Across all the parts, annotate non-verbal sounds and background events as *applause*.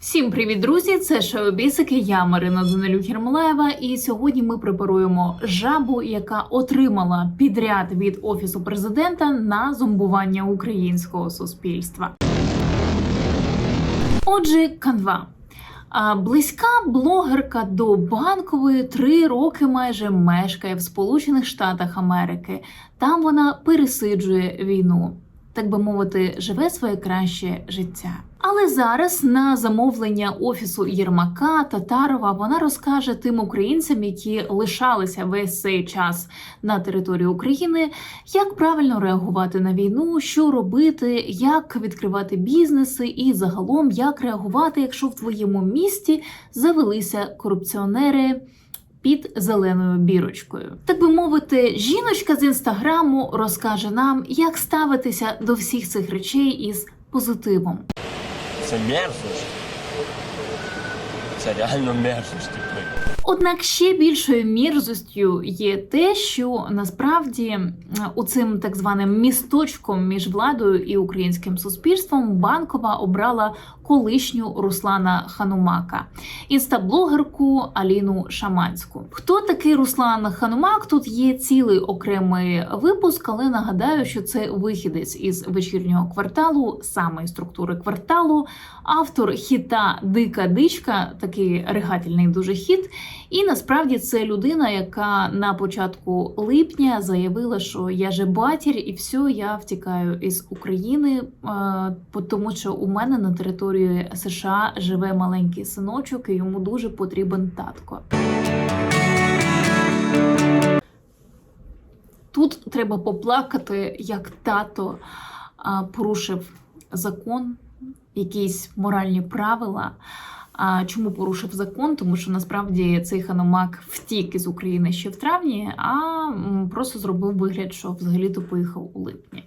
Всім привіт, друзі! Це шоу Бісики. Я Марина Данилюк Єрмолаєва. І сьогодні ми препаруємо жабу, яка отримала підряд від офісу президента на зомбування українського суспільства. Отже, канва. А близька блогерка до банкової три роки майже мешкає в Сполучених Штатах Америки. Там вона пересиджує війну, так би мовити, живе своє краще життя. Але зараз на замовлення офісу Єрмака Татарова вона розкаже тим українцям, які лишалися весь цей час на території України, як правильно реагувати на війну, що робити, як відкривати бізнеси, і загалом як реагувати, якщо в твоєму місті завелися корупціонери. Під зеленою бірочкою, так би мовити, жіночка з інстаграму розкаже нам, як ставитися до всіх цих речей із позитивом. Це мерзость. Це реально мерзость. Типу. Однак ще більшою мірзостю є те, що насправді у цим так званим місточком між владою і українським суспільством банкова обрала колишню Руслана Ханумака, інстаблогерку Аліну Шаманську. Хто такий Руслан Ханумак? Тут є цілий окремий випуск, але нагадаю, що це вихідець із вечірнього кварталу, саме структури кварталу, автор хіта Дика Дичка, такий регательний дуже хіт. І насправді це людина, яка на початку липня заявила, що я же батір, і все, я втікаю із України, тому що у мене на території США живе маленький синочок, і йому дуже потрібен татко. Тут треба поплакати, як тато порушив закон, якісь моральні правила. А чому порушив закон? Тому що насправді цей ханомак втік із України ще в травні, а просто зробив вигляд, що взагалі-то поїхав у липні.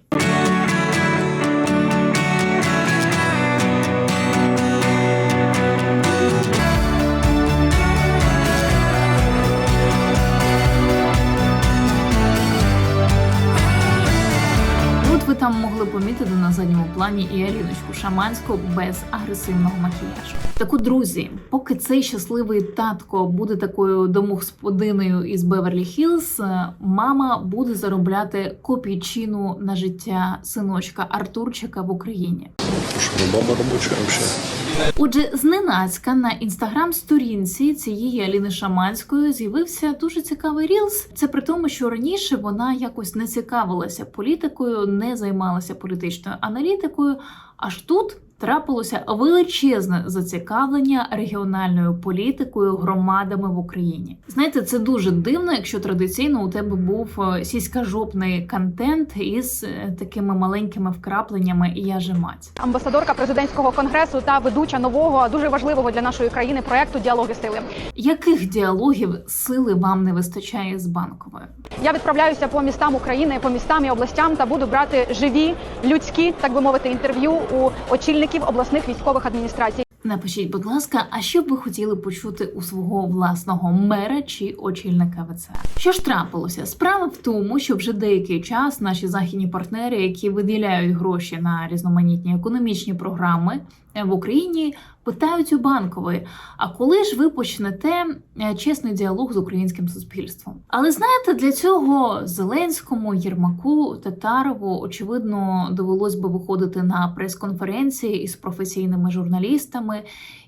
Там могли помітити на задньому плані і Аліночку Шаманську без агресивного макіяжу. Так от, друзі, поки цей щасливий татко буде такою домогосподиною із Беверлі Хілз, мама буде заробляти копійчину на життя синочка Артурчика в Україні. Що баба рабочая вообще. Отже, зненацька на інстаграм-сторінці цієї Аліни Шаманської з'явився дуже цікавий рілс. Це при тому, що раніше вона якось не цікавилася політикою, не займалася політичною аналітикою. Аж тут трапилося величезне зацікавлення регіональною політикою громадами в Україні. Знаєте, це дуже дивно, якщо традиційно у тебе був е, сіськажопний контент із е, такими маленькими вкрапленнями і я же мать. амбасадорка президентського конгресу та ведуча нового дуже важливого для нашої країни проекту Діалоги сили. Яких діалогів сили вам не вистачає з банковою? Я відправляюся по містам України, по містам і областям та буду брати живі людські, так би мовити, інтерв'ю у очільників обласних військових адміністрацій. Напишіть, будь ласка, а що б ви хотіли почути у свого власного мера чи очільника ВЦ? Що ж трапилося? Справа в тому, що вже деякий час наші західні партнери, які виділяють гроші на різноманітні економічні програми е, в Україні, питають у банкової: а коли ж ви почнете е, чесний діалог з українським суспільством? Але знаєте, для цього Зеленському, Єрмаку, Татарову очевидно довелось би виходити на прес-конференції із професійними журналістами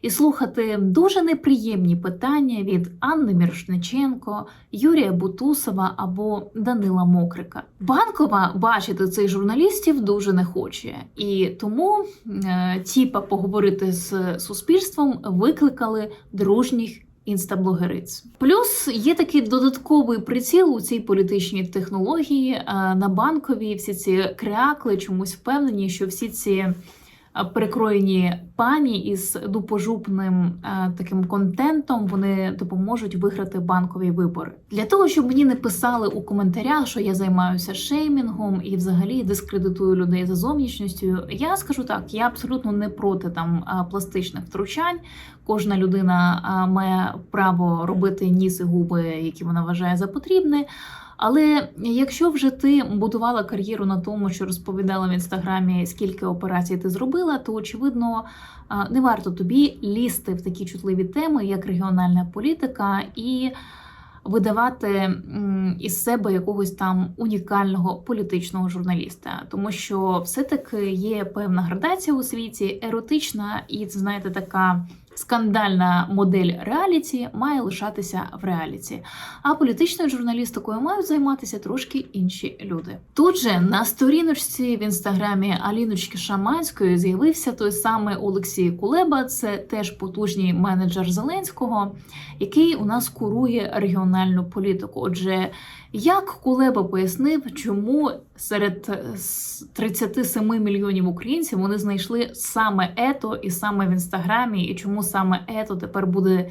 і слухати дуже неприємні питання від Анни Мірошниченко, Юрія Бутусова або Данила Мокрика. Банкова бачити цих журналістів дуже не хоче, і тому е, тіпа поговорити з суспільством викликали дружніх. Інстаблогериць. Плюс є такий додатковий приціл у цій політичній технології е, на банковій. Всі ці крякли чомусь впевнені, що всі ці перекроєні пані із дупожупним е, таким контентом вони допоможуть виграти банкові вибори. Для того щоб мені не писали у коментарях, що я займаюся шеймінгом і взагалі дискредитую людей за зовнішністю. Я скажу так: я абсолютно не проти там е, пластичних втручань. Кожна людина е, має право робити ніс і губи, які вона вважає за потрібне. Але якщо вже ти будувала кар'єру на тому, що розповідала в інстаграмі, скільки операцій ти зробила, то очевидно не варто тобі лізти в такі чутливі теми, як регіональна політика, і видавати із себе якогось там унікального політичного журналіста, тому що все-таки є певна градація у світі, еротична і це знаєте така. Скандальна модель реаліті має лишатися в реаліті, а політичною журналістикою мають займатися трошки інші люди. Тут же на сторіночці в інстаграмі Аліночки Шаманської з'явився той самий Олексій Кулеба. Це теж потужний менеджер Зеленського, який у нас курує регіональну політику. Отже, як Кулеба пояснив, чому серед е, с- 37 мільйонів українців вони знайшли саме ето і саме в інстаграмі, і чому саме ето тепер буде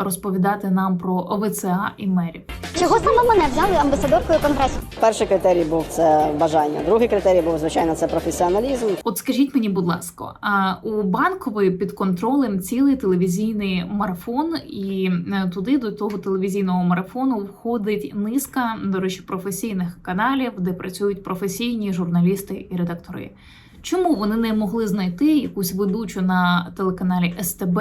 розповідати нам про ВЦА і мерів. Чого саме мене взяли амбасадоркою конгресу? Перший критерій був це бажання. Другий критерій був звичайно це професіоналізм. От скажіть мені, будь ласка, а у банкової під контролем цілий телевізійний марафон, і е, туди до того телевізійного марафону входить низка, до речі, професійних каналів, де працюють професійні журналісти і редактори. Чому вони не могли знайти якусь ведучу на телеканалі СТБ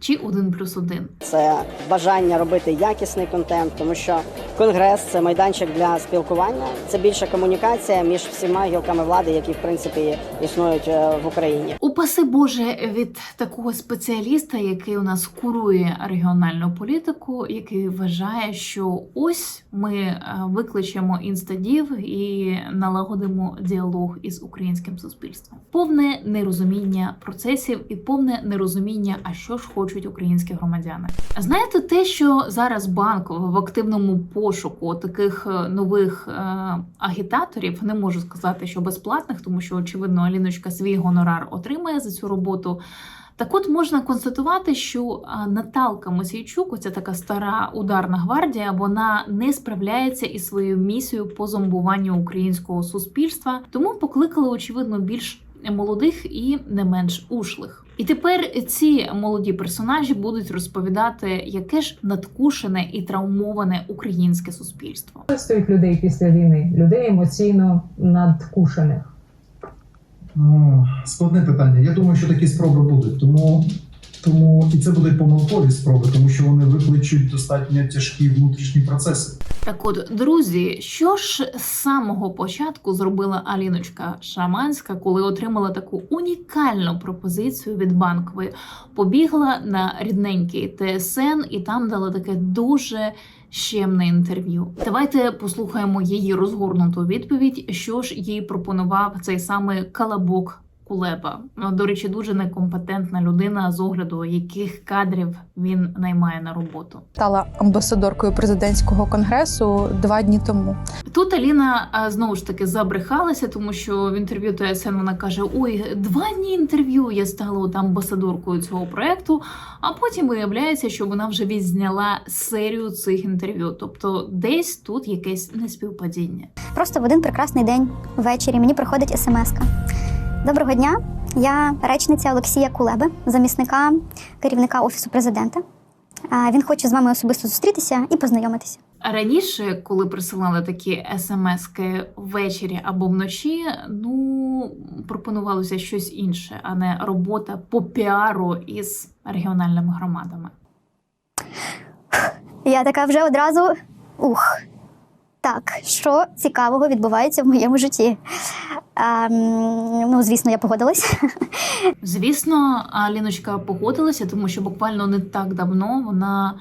чи 1 плюс 1? Це бажання робити якісний контент, тому що конгрес це майданчик для спілкування. Це більша комунікація між всіма гілками влади, які в принципі існують е, в Україні. Упаси Боже від такого спеціаліста, який у нас курує регіональну політику, який вважає, що ось ми е, викличемо інстадів і налагодимо діалог із українським суспільством. Повне нерозуміння процесів і повне нерозуміння, а що ж хочуть українські громадяни. Знаєте, те, що зараз банк в активному пошуку таких е, нових е, агітаторів, не можу сказати, що безплатних, тому що очевидно Аліночка свій гонорар отримає за цю роботу. Так от можна констатувати, що Наталка Мосійчук, оця така стара ударна гвардія, вона не справляється із своєю місією по зомбуванню українського суспільства, тому покликали очевидно більш молодих і не менш ушлих. І тепер ці молоді персонажі будуть розповідати, яке ж надкушене і травмоване українське суспільство. стоїть людей після війни, людей емоційно надкушених. О, Складне питання. Я думаю, що такі спроби будуть. Тому, тому і це будуть помилкові спроби, тому що вони викличуть достатньо тяжкі внутрішні процеси. Так от, друзі, що ж з самого початку зробила Аліночка Шаманська, коли отримала таку унікальну пропозицію від банкової? Побігла на рідненький ТСН і там дала таке дуже щемне інтерв'ю. Давайте послухаємо її розгорнуту відповідь, що ж їй пропонував цей самий Калабок. Кулеба, Ну, до речі, дуже некомпетентна людина з огляду, яких кадрів він наймає на роботу. стала амбасадоркою президентського конгресу два дні тому. Тут Аліна знову ж таки забрехалася, тому що в інтерв'ю ТСН вона каже: Ой, два дні інтерв'ю я стала от амбасадоркою цього проекту. А потім виявляється, що вона вже відзняла серію цих інтерв'ю. Тобто, десь тут якесь неспівпадіння. Просто в один прекрасний день ввечері мені приходить смс-ка. Доброго дня. Я речниця Олексія Кулеби, замісника керівника офісу президента. Він хоче з вами особисто зустрітися і познайомитися. Раніше, коли присилали такі смски ввечері або вночі, ну пропонувалося щось інше, а не робота по піару із регіональними громадами. Я така вже одразу ух. Так, що цікавого відбувається в моєму житті? А, ну, звісно, я погодилась. Звісно, Аліночка погодилася, тому що буквально не так давно вона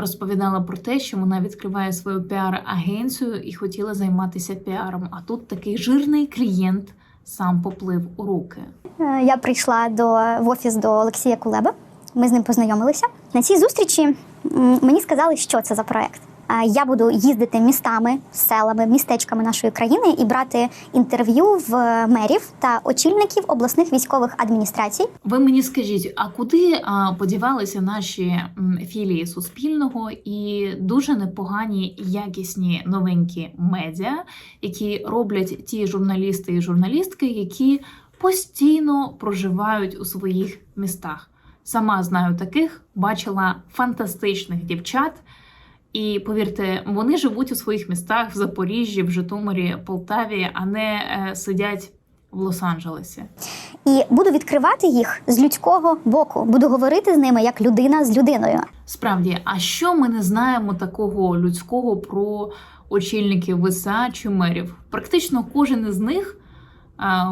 розповідала про те, що вона відкриває свою піар-агенцію і хотіла займатися піаром. А тут такий жирний клієнт сам поплив у руки. Е, Я прийшла до, в офіс до Олексія Кулеба. Ми з ним познайомилися. На цій зустрічі мені сказали, що це за проект. Я буду їздити містами, селами, містечками нашої країни і брати інтерв'ю в мерів та очільників обласних військових адміністрацій. Ви мені скажіть, а куди подівалися наші філії Суспільного і дуже непогані якісні новенькі медіа, які роблять ті журналісти і журналістки, які постійно проживають у своїх містах. Сама знаю таких, бачила фантастичних дівчат. І повірте, вони живуть у своїх містах в Запоріжжі, в Житомирі, Полтаві, а не е, сидять в Лос-Анджелесі. І буду відкривати їх з людського боку. Буду говорити з ними як людина з людиною. Справді, а що ми не знаємо такого людського про очільників ВСА чи мерів? Практично кожен із них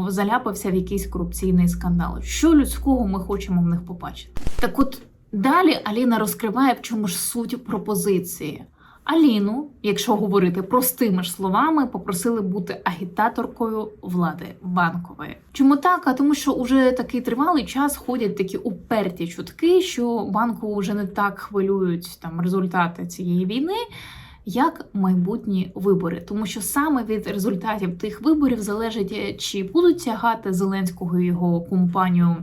заляпався в якийсь корупційний скандал. Що людського ми хочемо в них побачити? Так от далі Аліна розкриває, в чому ж суть пропозиції. Аліну, якщо говорити простими ж словами, попросили бути агітаторкою влади банкової. Чому так? А тому, що уже такий тривалий час ходять такі уперті чутки, що банку вже не так хвилюють там результати цієї війни. Як майбутні вибори, тому що саме від результатів тих виборів залежить, е, чи будуть тягати Зеленського і його компанію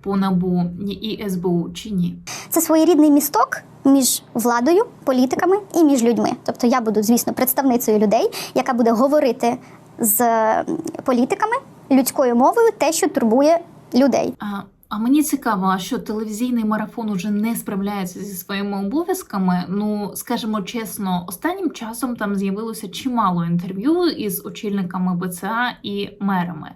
по набу і СБУ чи ні. Це своєрідний місток між владою, політиками і між людьми. Тобто я буду, звісно, представницею людей, яка буде говорити з політиками людською мовою, те, що турбує людей. А, а мені цікаво, а що телевізійний марафон уже не справляється зі своїми обов'язками. Ну скажімо чесно, останнім часом там з'явилося чимало інтерв'ю із очільниками БЦА і мерами,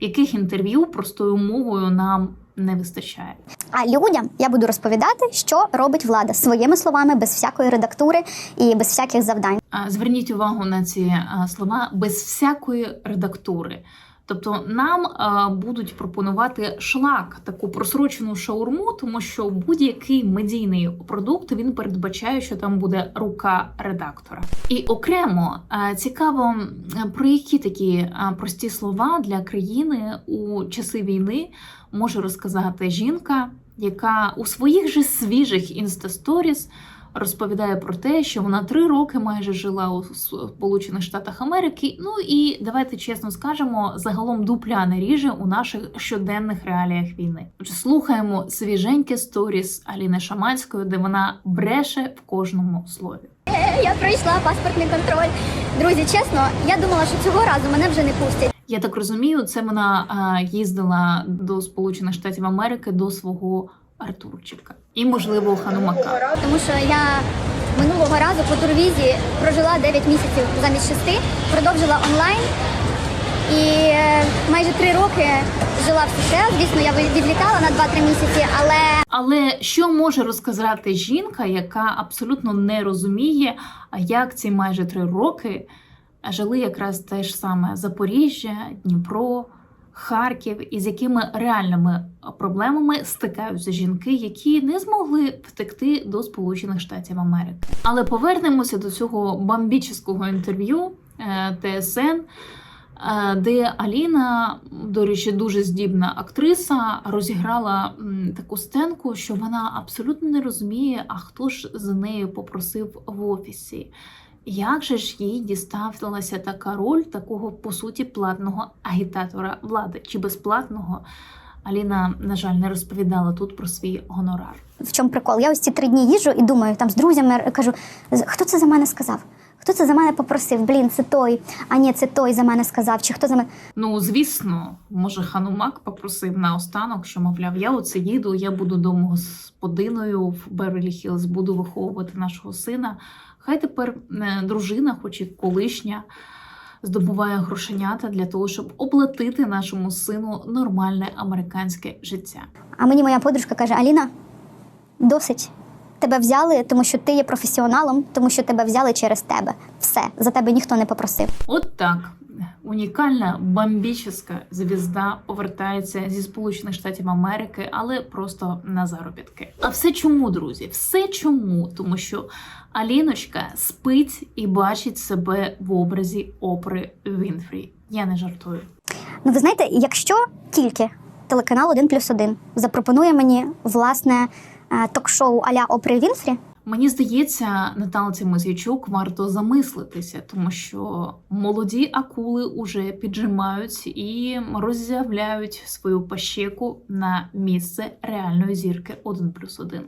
яких інтерв'ю простою мовою нам не вистачає. А людям я буду розповідати, що робить влада своїми словами, без всякої редактури і без всяких завдань. Зверніть увагу на ці слова без всякої редактури. Тобто нам а, будуть пропонувати шлак, таку просрочену шаурму, тому що будь-який медійний продукт він передбачає, що там буде рука редактора. І окремо а, цікаво, про які такі а, прості слова для країни у часи війни може розказати жінка, яка у своїх же свіжих інстасторіс розповідає про те, що вона три роки майже жила у Сполучених Штатах Америки. Ну і давайте чесно скажемо, загалом дупля не ріже у наших щоденних реаліях війни. Слухаємо свіженьке сторіс Аліни Шаманської, де вона бреше в кожному слові. Я пройшла паспортний контроль. Друзі, чесно, я думала, що цього разу мене вже не пустять. Я так розумію, це вона а, їздила до Сполучених Штатів Америки до свого Артурчика і, можливо, Ханумака. Тому що я минулого разу по турвізі прожила 9 місяців замість 6, продовжила онлайн і е, майже 3 роки жила в США. Звісно, я відлітала на 2-3 місяці, але Але що може розказати жінка, яка абсолютно не розуміє, а як ці майже три роки жили якраз те ж саме Запоріжжя, Дніпро, Харків, і з якими реальними проблемами стикаються жінки, які не змогли втекти до Сполучених Штатів Америки. Але повернемося до цього бомбічного інтерв'ю е, ТСН. е, Де Аліна, до речі, дуже здібна актриса, розіграла таку сценку, що вона абсолютно не розуміє, а хто ж за нею попросив в офісі. Як же ж їй діставилася така роль такого по суті платного агітатора влади чи безплатного? Аліна, на жаль, не розповідала тут про свій гонорар. в чому прикол? Я ось ці три дні їжджу і думаю, там з друзями кажу, «З- хто це за мене сказав? Хто це за мене попросив? Блін, це той, а ні, це той за мене сказав, чи хто за мене. Ну, звісно, може, Ханумак попросив наостанок, що мовляв, я оце їду, я буду домогосподиною в Беверлі Хілз, буду виховувати нашого сина. Хай тепер е, дружина, хоч і колишня, здобуває грошенята для того, щоб оплатити нашому сину нормальне американське життя. А мені моя подружка каже: Аліна, досить. Тебе взяли, тому що ти є професіоналом, тому що тебе взяли через тебе. Все, за тебе ніхто не попросив. От так. Унікальна бомбічна звізда повертається зі Сполучених Штатів Америки, але просто на заробітки. А все чому, друзі? Все чому? Тому що Аліночка спить і бачить себе в образі Опри Вінфрі. Я не жартую. Ну, ви знаєте, якщо тільки телеканал 1 плюс 1 запропонує мені власне е, ток-шоу Аля Опри Вінфрі, Мені здається, Наталці Мосійчук варто замислитися, тому що молоді акули уже піджимають і роззявляють свою пащеку на місце реальної зірки 1 плюс 1.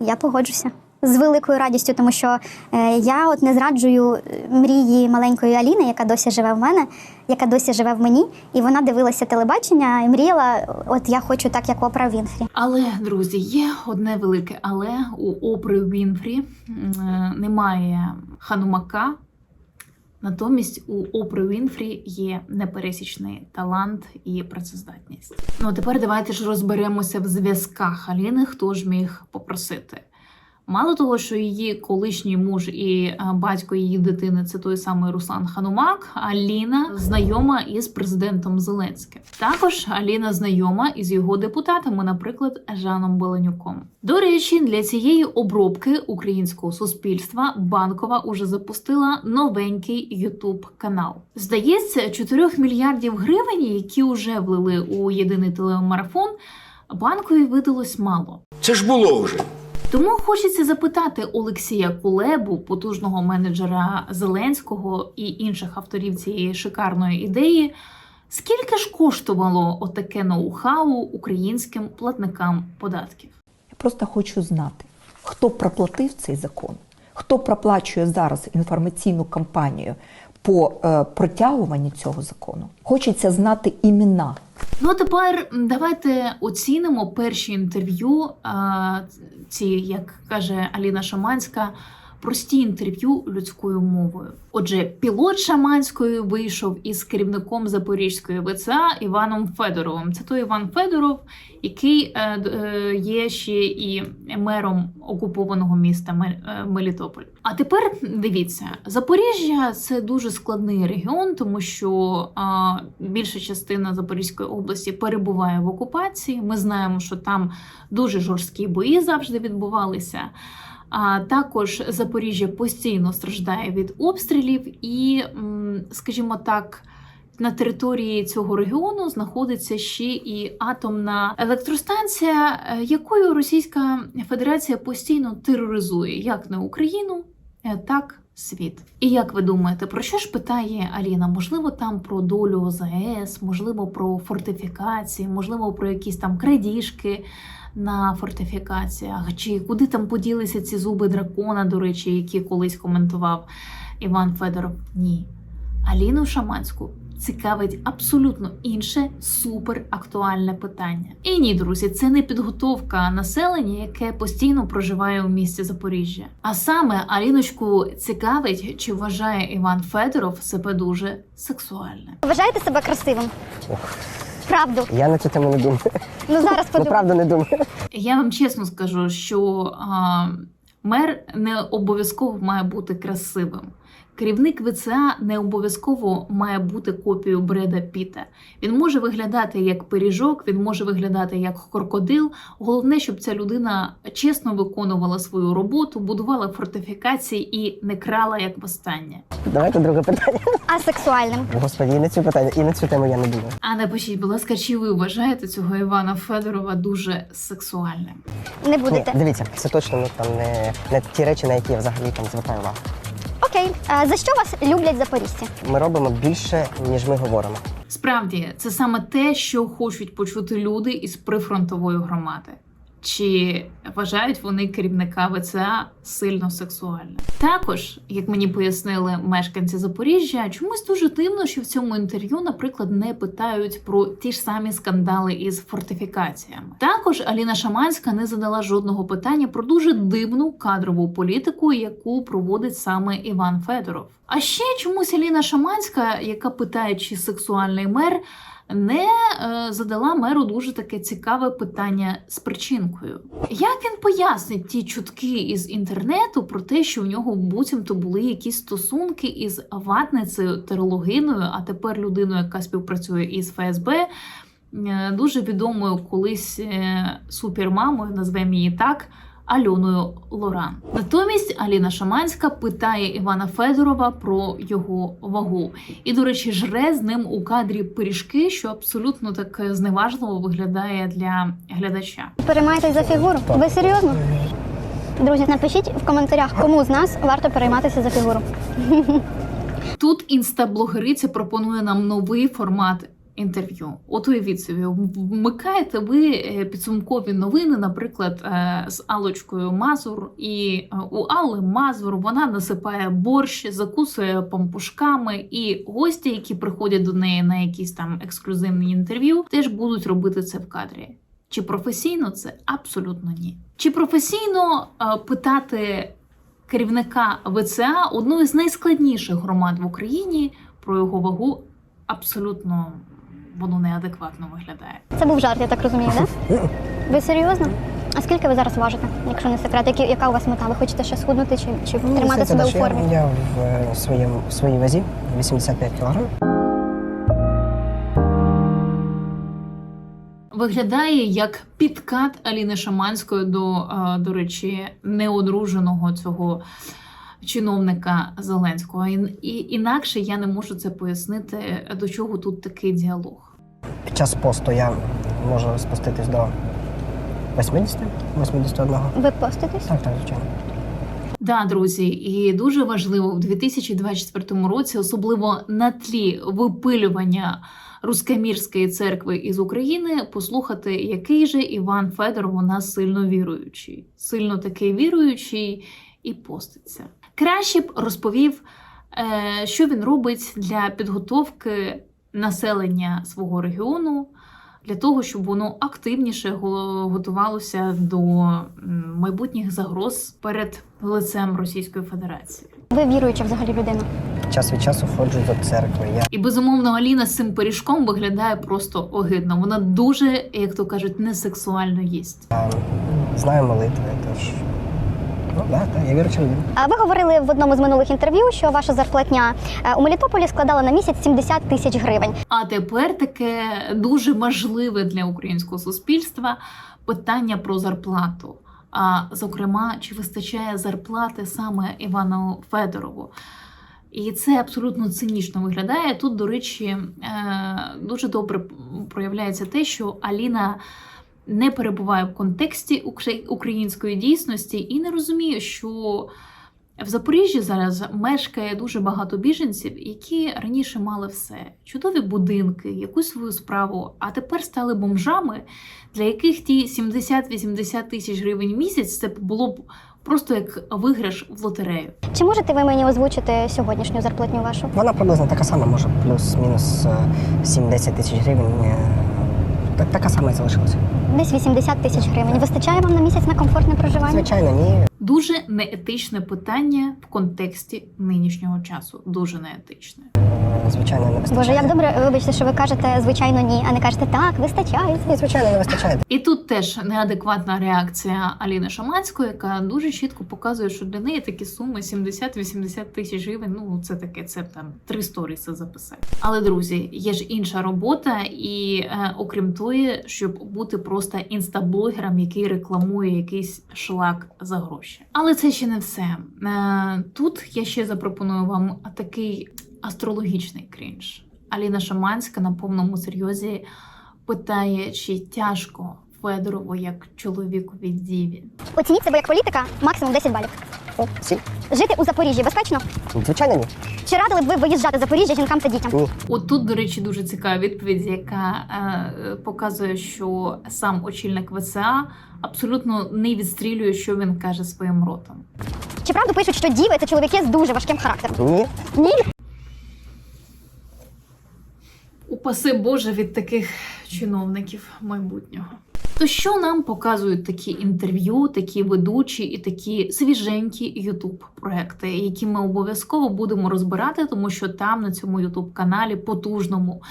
я погоджуся. З великою радістю, тому що е, я от не зраджую е, мрії маленької Аліни, яка досі живе в мене, яка досі живе в мені, і вона дивилася телебачення і мріяла, от я хочу так, як Опра Вінфрі. Але, друзі, є одне велике але у Опри Вінфрі е, немає ханумака. Натомість у Опри Вінфрі є непересічний талант і працездатність. Ну а тепер давайте ж розберемося в зв'язках Аліни, хто ж міг попросити. Мало того, що її колишній муж і е, батько її дитини це той самий Руслан Ханумак. Аліна знайома із президентом Зеленським. Також Аліна знайома із його депутатами, наприклад, Жаном Беленюком. До речі, для цієї обробки українського суспільства банкова уже запустила новенький Ютуб канал. Здається, 4 мільярдів гривень, які вже влили у єдиний телемарафон, банкові видалось мало. Це ж було вже. Тому хочеться запитати Олексія Кулебу, потужного менеджера Зеленського і інших авторів цієї шикарної ідеї, скільки ж коштувало отаке ноу-хау українським платникам податків? Я просто хочу знати, хто проплатив цей закон, хто проплачує зараз інформаційну кампанію по е, протягуванню цього закону. Хочеться знати імена. Ну тепер давайте оцінимо перші інтерв'ю. Ці, як каже Аліна Шаманська, прості інтерв'ю людською мовою. Отже, пілот Шаманської вийшов із керівником Запорізької ВЦА Іваном Федоровим. Це той Іван Федоров, який е, е, є ще і мером окупованого міста е, Мелітополь. А тепер дивіться, Запоріжжя це дуже складний регіон, тому що більша частина Запорізької області перебуває в окупації. Ми знаємо, що там дуже жорсткі бої завжди відбувалися. А також Запоріжжя постійно страждає від обстрілів, і, скажімо так, на території цього регіону знаходиться ще і атомна електростанція, е, якою Російська Федерація постійно тероризує як не Україну, е, так світ. І як ви думаєте, про що ж питає Аліна? Можливо, там про долю ОЗС, можливо, про фортифікації, можливо, про якісь там крадіжки на фортифікаціях, чи куди там поділися ці зуби дракона, до речі, які колись коментував Іван Федоров? Ні. Аліну Шаманську цікавить абсолютно інше суперактуальне питання. І ні, друзі, це не підготовка населення, яке постійно проживає у місті Запоріжжя. А саме Аліночку цікавить, чи вважає Іван Федоров себе дуже сексуальним. Вважаєте себе красивим? Правду. Я на цю тему не думаю. Ну зараз подумаю. не думаю. Я вам чесно скажу, що а, мер не обов'язково має бути красивим. Керівник ВЦА не обов'язково має бути копією Бреда Піта. Він може виглядати як пиріжок, він може виглядати як крокодил. Головне, щоб ця людина чесно виконувала свою роботу, будувала фортифікації і не крала як востаннє. Давайте друге питання. А сексуальним? Господи, і на цю питання, і на цю тему я не думаю. А напишіть, будь ласка, чи ви вважаєте цього Івана Федорова дуже сексуальним? Не будете. дивіться, це точно ну, там не, не ті речі, на які я взагалі там звертаю увагу. Окей. А за що вас люблять запорізьці? Ми робимо більше, ніж ми говоримо. Справді, це саме те, що хочуть почути люди із прифронтової громади. Чи вважають вони керівника ВЦА сильно сексуальним? Також, як мені пояснили мешканці Запоріжжя, чомусь дуже дивно, що в цьому інтерв'ю, наприклад, не питають про ті ж самі скандали із фортифікаціями. Також Аліна Шаманська не задала жодного питання про дуже дивну кадрову політику, яку проводить саме Іван Федоров. А ще чомусь Аліна Шаманська, яка питає, чи сексуальний мер, не е, задала меру дуже таке цікаве питання з причинкою. Як він пояснить ті чутки із інтернету про те, що в нього буцімто були якісь стосунки із ватницею терологиною, а тепер людиною, яка співпрацює із ФСБ, е, дуже відомою колись е, супермамою, назвемо її так. Альоною Лоран. Натомість Аліна Шаманська питає Івана Федорова про його вагу. І, до речі, жре з ним у кадрі пиріжки, що абсолютно так зневажливо виглядає для глядача. Переймаєтесь за фігуру? Ви серйозно? Друзі, напишіть в коментарях, кому з нас варто перейматися за фігуру. Тут інстаблогериця пропонує нам новий формат інтерв'ю. От уявіть собі, вмикаєте ви е, підсумкові новини, наприклад, е, з Алочкою Мазур, і е, у Алли Мазур вона насипає борщ, закусує пампушками, і гості, які приходять до неї на якісь там ексклюзивні інтерв'ю, теж будуть робити це в кадрі. Чи професійно це? Абсолютно ні. Чи професійно питати керівника ВЦА одної з найскладніших громад в Україні про його вагу? Абсолютно воно неадекватно виглядає. Це був жарт, я так розумію, так? *laughs* Ви серйозно? А скільки ви зараз важите, якщо не секрет? Які, яка у вас мета? Ви хочете ще схуднути чи, чи тримати себе у формі? Я в е, своєму в своїй вазі 85 кг. Виглядає як підкат Аліни Шаманської до, е, до речі, неодруженого цього чиновника Зеленського. І, і інакше я не можу це пояснити, до чого тут такий діалог. Під час посту я можу спуститись до 80, 81. Ви поститесь? Так, так, звичайно. Да, друзі, і дуже важливо в 2024 році, особливо на тлі випилювання Рускамірської церкви із України, послухати, який же Іван Федоров у нас сильно віруючий, сильно такий віруючий і поститься. Краще б розповів, е, що він робить для підготовки населення свого регіону. Для того щоб воно активніше готувалося до майбутніх загроз перед лицем Російської Федерації. Ви віруюча взагалі людина. Час від часу ходжу до церкви. Я І безумовно Аліна з цим пиріжком виглядає просто огидно. Вона дуже, як то кажуть, несексуально їсть. знаю молитви, тож. Ну так, так, я віруча людина. А ви говорили в одному з минулих інтерв'ю, що ваша зарплатня е, у Мелітополі складала на місяць 70 тисяч гривень. А тепер таке дуже важливе для українського суспільства питання про зарплату. А зокрема, чи вистачає зарплати саме Івану Федорову? І це абсолютно цинічно виглядає. Тут, до речі, е, дуже добре проявляється те, що Аліна не перебуває в контексті української дійсності і не розуміє, що в Запоріжжі зараз мешкає дуже багато біженців, які раніше мали все: чудові будинки, якусь свою справу, а тепер стали бомжами, для яких ті 70-80 тисяч гривень в місяць це було б просто як виграш в лотерею. Чи можете ви мені озвучити сьогоднішню зарплатню вашу? Вона приблизно така сама, може, плюс-мінус е, 7-10 тисяч гривень. е, така сама і залишилася. Десь 80 тисяч гривень. Вистачає вам на місяць на комфортне проживання? Звичайно, ні. Дуже неетичне питання в контексті нинішнього часу. Дуже неетичне. Е, Звичайно, не вистачає. Боже, як добре, вибачте, що ви кажете звичайно ні, а не кажете так, вистачає. Ні, звичайно, не вистачає. І тут теж неадекватна реакція Аліни Шаманської, яка дуже чітко показує, що для неї такі суми 70-80 тисяч гривень. Ну це таке, це там три сторіси записати. Але друзі, є ж інша робота, і е, окрім тої, щоб бути просто інстаблогером, який рекламує якийсь шлак за гроші. Але це ще не все. Е, тут я ще запропоную вам такий астрологічний крінж. Аліна Шаманська на повному серйозі питає, чи тяжко Федорову як чоловіку від Діві. Оцініть себе як політика максимум 10 балів. О, сі. Жити у Запоріжжі безпечно? Звичайно, ні. Чи радили б ви виїжджати з Запоріжжя жінкам та дітям? Ні. От до речі, дуже цікава відповідь, яка е, показує, що сам очільник ВЦА абсолютно не відстрілює, що він каже своїм ротом. Чи правду пишуть, що діви це чоловіки з дуже важким характером? Ні. Ні. Упаси Боже від таких чиновників майбутнього. То що нам показують такі інтерв'ю, такі ведучі і такі свіженькі ютуб проекти, які ми обов'язково будемо розбирати, тому що там на цьому ютуб каналі потужному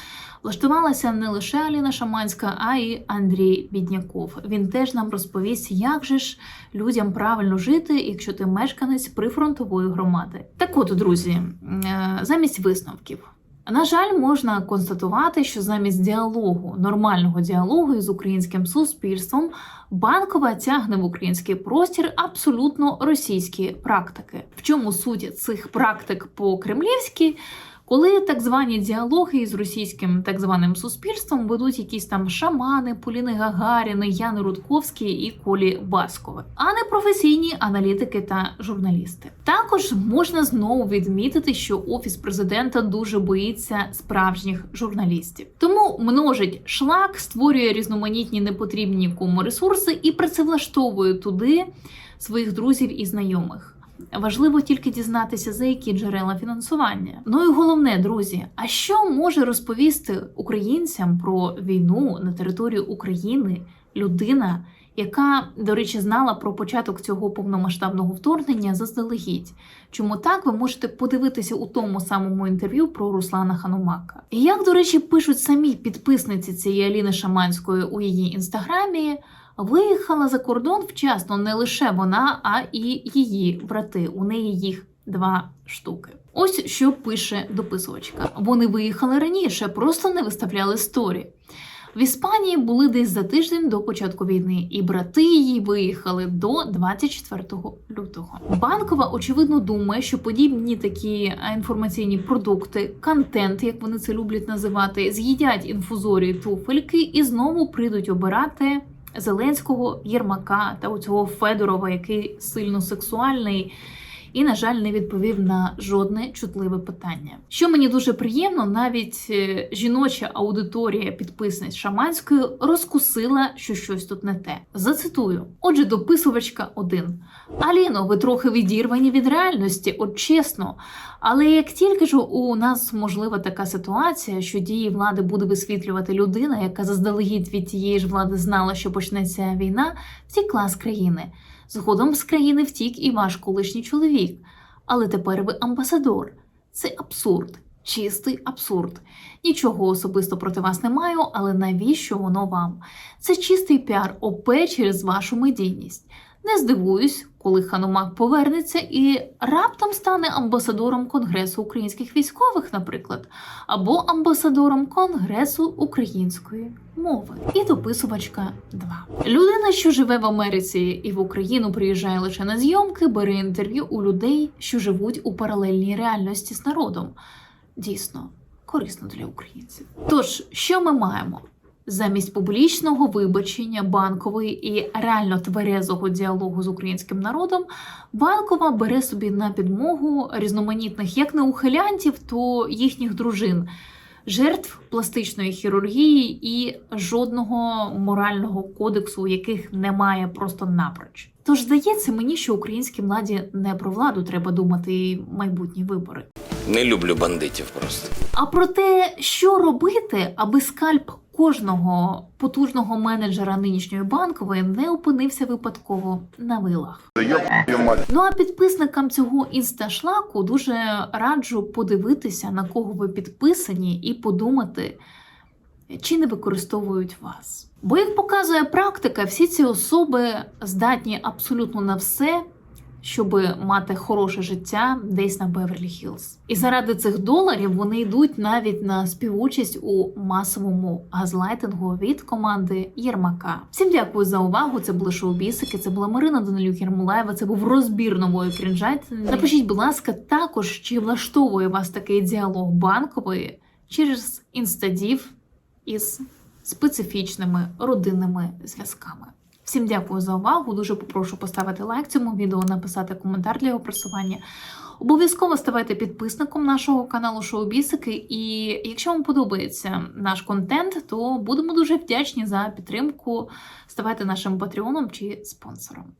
влаштувалася не лише Аліна Шаманська, а й Андрій Бідняков. Він теж нам розповість, як же ж людям правильно жити, якщо ти мешканець прифронтової громади. Так от, друзі, е, замість висновків. На жаль, можна констатувати, що замість діалогу, нормального діалогу із українським суспільством, банкова тягне в український простір абсолютно російські практики. В чому суть цих практик по-кремлівськи? Коли так звані діалоги з російським так званим суспільством ведуть якісь там шамани, Поліни Гагаріни, Яни Рудковські і Колі Баскови, а не професійні аналітики та журналісти. Також можна знову відмітити, що офіс президента дуже боїться справжніх журналістів, тому множить шлак, створює різноманітні непотрібні кому ресурси і працевлаштовує туди своїх друзів і знайомих. Важливо тільки дізнатися, за які джерела фінансування. Ну і головне, друзі, а що може розповісти українцям про війну на території України людина, яка, до речі, знала про початок цього повномасштабного вторгнення заздалегідь? Чому так ви можете подивитися у тому самому інтерв'ю про Руслана Ханумака? І як, до речі, пишуть самі підписниці цієї Аліни Шаманської у її інстаграмі. Виїхала за кордон вчасно не лише вона, а і її брати. У неї їх два штуки. Ось що пише дописувачка. Вони виїхали раніше, просто не виставляли сторі. В Іспанії були десь за тиждень до початку війни, і брати її виїхали до 24 лютого. Банкова очевидно думає, що подібні такі е, інформаційні продукти, контент, як вони це люблять називати, з'їдять інфузорії туфельки і знову прийдуть обирати Зеленського, Єрмака та оцього Федорова, який сильно сексуальний. І, на жаль, не відповів на жодне чутливе питання. Що мені дуже приємно, навіть е, жіноча аудиторія підписниць Шаманської розкусила, що щось тут не те. Зацитую: отже, дописувачка 1. Аліно, ви трохи відірвані від реальності, от чесно. Але як тільки ж у нас можлива така ситуація, що дії влади буде висвітлювати людина, яка заздалегідь від тієї ж влади знала, що почнеться війна, втікла з країни. Згодом з країни втік і ваш колишній чоловік. Але тепер ви амбасадор. Це абсурд, чистий абсурд. Нічого особисто проти вас не маю, але навіщо воно вам? Це чистий піар ОП через вашу медійність. Не здивуюсь, коли Ханумак повернеться і раптом стане амбасадором Конгресу українських військових, наприклад, або амбасадором Конгресу української мови. І дописувачка 2. Людина, що живе в Америці і в Україну приїжджає лише на зйомки, бере інтерв'ю у людей, що живуть у паралельній реальності з народом. Дійсно, корисно для українців. Тож, що ми маємо? Замість публічного вибачення банкової і реально тверезого діалогу з українським народом, банкова бере собі на підмогу різноманітних як не ухилянтів, то їхніх дружин, жертв пластичної хірургії і жодного морального кодексу, у яких немає просто напроч. Тож здається мені, що українській владі не про владу треба думати і майбутні вибори. Не люблю бандитів просто. А про те, що робити, аби скальп кожного потужного менеджера нинішньої банкової не опинився випадково на вилах. Ну а підписникам цього інсташлаку дуже раджу подивитися, на кого ви підписані, і подумати, чи не використовують вас. Бо, як показує практика, всі ці особи здатні абсолютно на все, щоб мати хороше життя десь на Беверлі Хіллз. І заради цих доларів вони йдуть навіть на співучасть у масовому газлайтингу від команди Єрмака. Всім дякую за увагу. Це були шоу-бісики, це була Марина Данилюк Єрмолаєва. Це був розбір нової крінжайтини. Напишіть, будь ласка, також чи влаштовує вас такий діалог банкової через інстадів із специфічними родинними зв'язками. Всім дякую за увагу. Дуже попрошу поставити лайк цьому відео, написати коментар для його просування. Обов'язково ставайте підписником нашого каналу Шоу-Бісики. І якщо вам подобається наш контент, то будемо дуже вдячні за підтримку. Ставайте нашим патреоном чи спонсором.